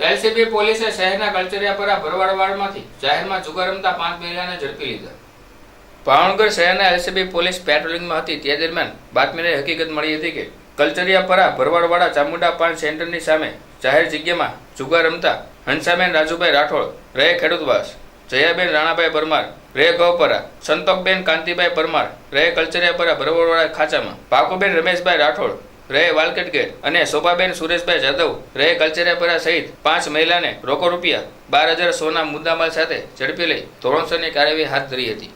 LCB પોલીસે શહેરના કલ્ચરિયાપરા ભરવાડવાડમાંથી જાહેરમાં જુગાર રમતા પાંચ મહિલાને ઝડપી લીધા. ભાવનગર શહેરના એલસીબી પોલીસ પેટ્રોલિંગમાં હતી. તે દરમિયાન બાતમીને હકીકત મળી હતી કે કલ્ચરિયાપરા ભરવાડવાડા ચામુંડા પાન સેન્ટરની સામે જાહેર જગ્યામાં જુગાર રમતા હંસાબેન રાજુભાઈ રાઠોડ રહે ખેડૂતવાસ, જયાબેન રાણાભાઈ પરમાર, રે ગૌપરા સંતોકબેન કાંતિભાઈ પરમાર રહે કલ્ચરિયાપરા ભરવાડવાડા ખાંચામાં, પાકુબેન રમેશભાઈ રાઠોડ રહે વાલકેટ ગેટ અને શોભાબેન સુરેશભાઈ જાદવ રહે કલ્ચરિયાપરા સહિત પાંચ મહિલાને રોકડ રૂપિયા બાર હજાર સોના મુદ્દામાલ સાથે ઝડપી લઈ ધોરણસરની કાર્યવાહી હાથ ધરી હતી.